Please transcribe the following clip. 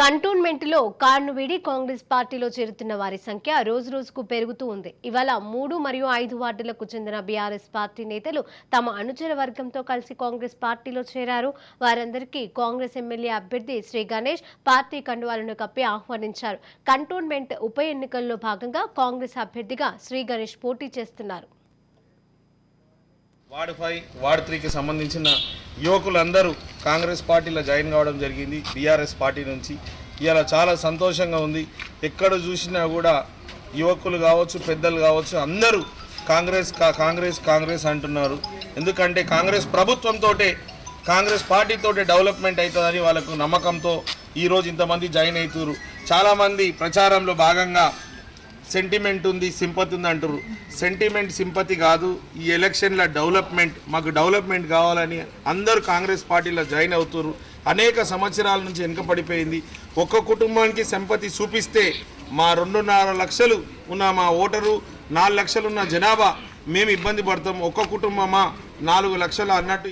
కంటోన్మెంట్లో కార్ను వీడి కాంగ్రెస్ పార్టీలో చేరుతున్న వారి సంఖ్య రోజు రోజుకు పెరుగుతూ ఉంది. ఇవాళ మూడు మరియు ఐదు వార్డులకు చెందిన బీఆర్ఎస్ పార్టీ నేతలు తమ అనుచర వర్గంతో కలిసి కాంగ్రెస్ పార్టీలో చేరారు. వారందరికీ కాంగ్రెస్ ఎమ్మెల్యే అభ్యర్థి శ్రీ గణేష్ పార్టీ కండువాలను కప్పి ఆహ్వానించారు. కంటోన్మెంట్ ఉప ఎన్నికల్లో భాగంగా కాంగ్రెస్ అభ్యర్థిగా శ్రీ గణేష్ పోటీ చేస్తున్నారు. వార్డు ఫైవ్ వార్డు త్రీకి సంబంధించిన యువకులందరూ కాంగ్రెస్ పార్టీలో జాయిన్ కావడం జరిగింది బీఆర్ఎస్ పార్టీ నుంచి. ఇలా చాలా సంతోషంగా ఉంది. ఎక్కడ చూసినా కూడా యువకులు కావచ్చు పెద్దలు కావచ్చు అందరూ కాంగ్రెస్ కా- కాంగ్రెస్ కాంగ్రెస్ అంటున్నారు. ఎందుకంటే కాంగ్రెస్ ప్రభుత్వంతో కాంగ్రెస్ పార్టీతో డెవలప్మెంట్ అవుతుందని వాళ్ళకు నమ్మకంతో ఈరోజు ఇంతమంది జాయిన్ అవుతున్నారు. చాలామంది ప్రచారంలో భాగంగా సెంటిమెంట్ ఉంది సింపతి ఉంది అంటారు సెంటిమెంట్ సింపతి కాదు. ఈ ఎలక్షన్ల డెవలప్మెంట్ మాకు డెవలప్మెంట్ కావాలని అందరూ కాంగ్రెస్ పార్టీలో జాయిన్ అవుతారు అనేక సంవత్సరాల నుంచి వెనుక పడిపోయింది ఒక్క కుటుంబానికి సంపతి చూపిస్తే మా రెండున్నర లక్షలు ఉన్న మా ఓటరు నాలుగు లక్షలు ఉన్న జనాభా మేము ఇబ్బంది పడతాం. ఒక్క కుటుంబమా? నాలుగు లక్షలు అన్నట్టు